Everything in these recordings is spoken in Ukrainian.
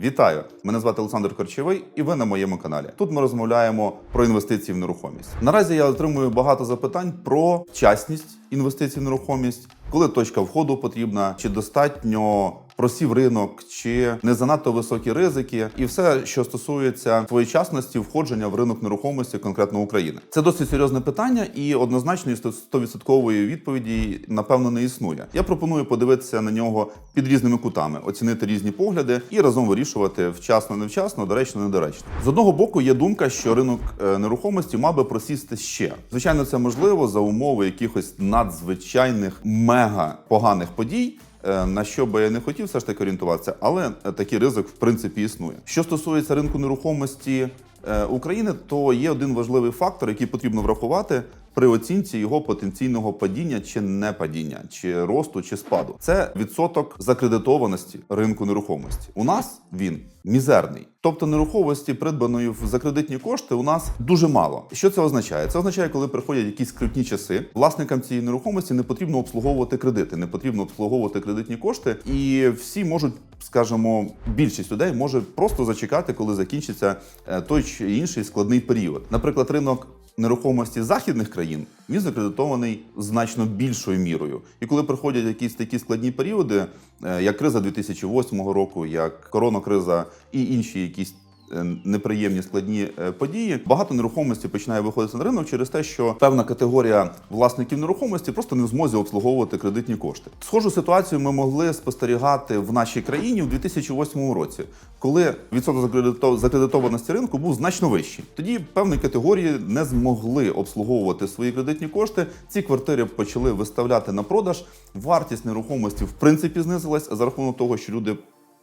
Вітаю! Мене звати Олександр Корчевий, і ви на моєму каналі. Тут ми розмовляємо про інвестиції в нерухомість. Наразі я отримую багато запитань про частність інвестицій в нерухомість, коли точка входу потрібна, чи достатньо просів ринок, чи не занадто високі ризики, і все, що стосується своєчасності входження в ринок нерухомості конкретно України. Це досить серйозне питання, і однозначної 100% відповіді напевно не існує. Я пропоную подивитися на нього під різними кутами, оцінити різні погляди і разом вирішувати вчасно, невчасно, доречно, недоречно. З одного боку, є думка, що ринок е, нерухомості мав би просісти ще. Звичайно, це можливо за умови якихось надзвичайних мега поганих подій. Е, На що би я не хотів все ж таки орієнтуватися, але е, такий ризик в принципі існує. Що стосується ринку нерухомості е, України, то є один важливий фактор, який потрібно врахувати при оцінці його потенційного падіння чи не падіння, чи росту, чи спаду. Це відсоток закредитованості ринку нерухомості. У нас він мізерний. Тобто нерухомості, придбаної в закредитні кошти, у нас дуже мало. Що це означає? Це означає, коли приходять якісь скрутні часи, власникам цієї нерухомості не потрібно обслуговувати кредити, не потрібно обслуговувати кредитні кошти, і всі можуть, скажімо, більшість людей може просто зачекати, коли закінчиться е, той чи інший складний період. Наприклад, ринок нерухомості західних країн він закредитований значно більшою мірою. І коли приходять якісь такі складні періоди, е, як криза 2008 року, як коронакриза і інші якісь. Е, Неприємні складні е, події багато нерухомості починає виходити на ринок через те, що певна категорія власників нерухомості просто не в змозі обслуговувати кредитні кошти. Схожу ситуацію ми могли спостерігати в нашій країні в 2008 році, коли відсоток закредито- закредитованості ринку був значно вищий. Тоді певні категорії не змогли обслуговувати свої кредитні кошти. Ці квартири почали виставляти на продаж. Вартість нерухомості в принципі знизилась за рахунок того, що люди.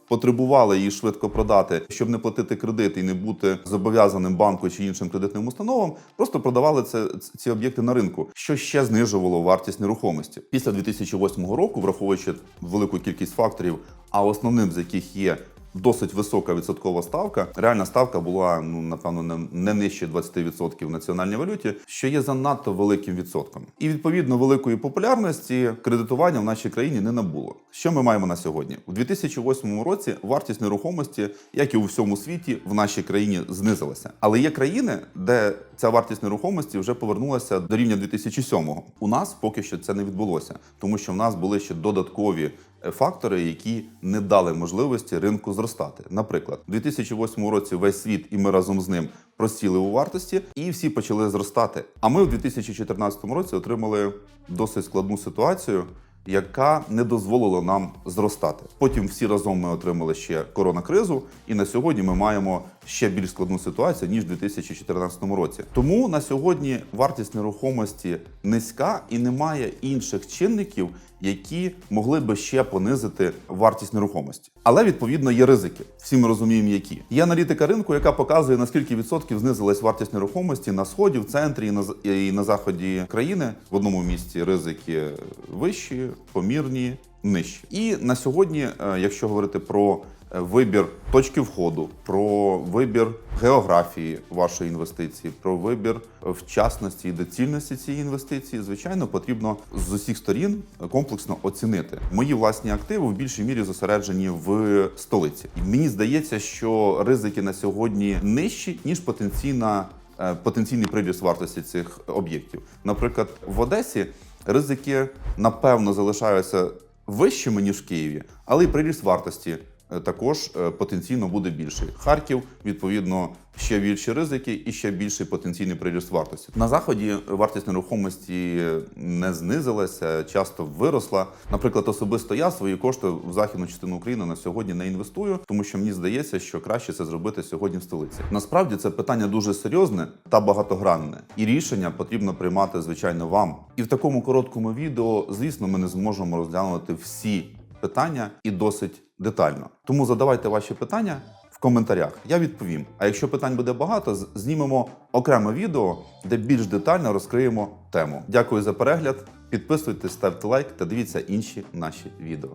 Потребували її швидко продати, щоб не платити кредит і не бути зобов'язаним банку чи іншим кредитним установам. Просто продавали це ці об'єкти на ринку, що ще знижувало вартість нерухомості. Після 2008 року, враховуючи велику кількість факторів, а основним з яких є досить висока відсоткова ставка. Реальна ставка була ну напевно не, не нижче 20% в національній валюті, що є занадто великим відсотком. І відповідно великої популярності кредитування в нашій країні не набуло. Що ми маємо на сьогодні? У 2008 році вартість нерухомості, як і у всьому світі, в нашій країні знизилася. Але є країни, де ця вартість нерухомості вже повернулася до рівня 2007-го. У нас поки що це не відбулося, тому що в нас були ще додаткові фактори, які не дали можливості ринку зростати. Наприклад, у 2008 році весь світ і ми разом з ним просіли у вартості, і всі почали зростати. А ми в 2014 році отримали досить складну ситуацію. Яка не дозволила нам зростати. Потім всі разом ми отримали ще коронакризу, і на сьогодні ми маємо ще більш складну ситуацію ніж у 2014 році. Тому на сьогодні вартість нерухомості низька і немає інших чинників, які могли би ще понизити вартість нерухомості. Але відповідно є ризики. Всі ми розуміємо, які є аналітика ринку, яка показує наскільки відсотків знизилась вартість нерухомості на сході, в центрі і на і на заході країни. В одному місці ризики вищі, помірні, нижчі. І на сьогодні, е, якщо говорити про е, вибір точки входу, про вибір географії вашої інвестиції, про вибір вчасності і доцільності цієї інвестиції, звичайно, потрібно з усіх сторін комплексно оцінити. Мої власні активи в більшій мірі зосереджені в столиці. І мені здається, що ризики на сьогодні нижчі ніж потенційна. е, Потенційний приріст вартості цих об'єктів. Наприклад, в Одесі ризики напевно залишаються вищими ніж в Києві, але й приріст вартості також е, потенційно буде більший. Харків, відповідно, ще більші ризики і ще більший потенційний приріст вартості. На заході вартість нерухомості не знизилася, часто виросла. Наприклад, особисто я свої кошти в західну частину України на сьогодні не інвестую, тому що мені здається, що краще це зробити сьогодні в столиці. Насправді це питання дуже серйозне та багатогранне, і рішення потрібно приймати звичайно вам. І в такому короткому відео, звісно, ми не зможемо розглянути всі питання і досить детально. Тому задавайте ваші питання в коментарях. Я відповім. А якщо питань буде багато, знімемо окреме відео, де більш детально розкриємо тему. Дякую за перегляд. Підписуйтесь, ставте лайк та дивіться інші наші відео.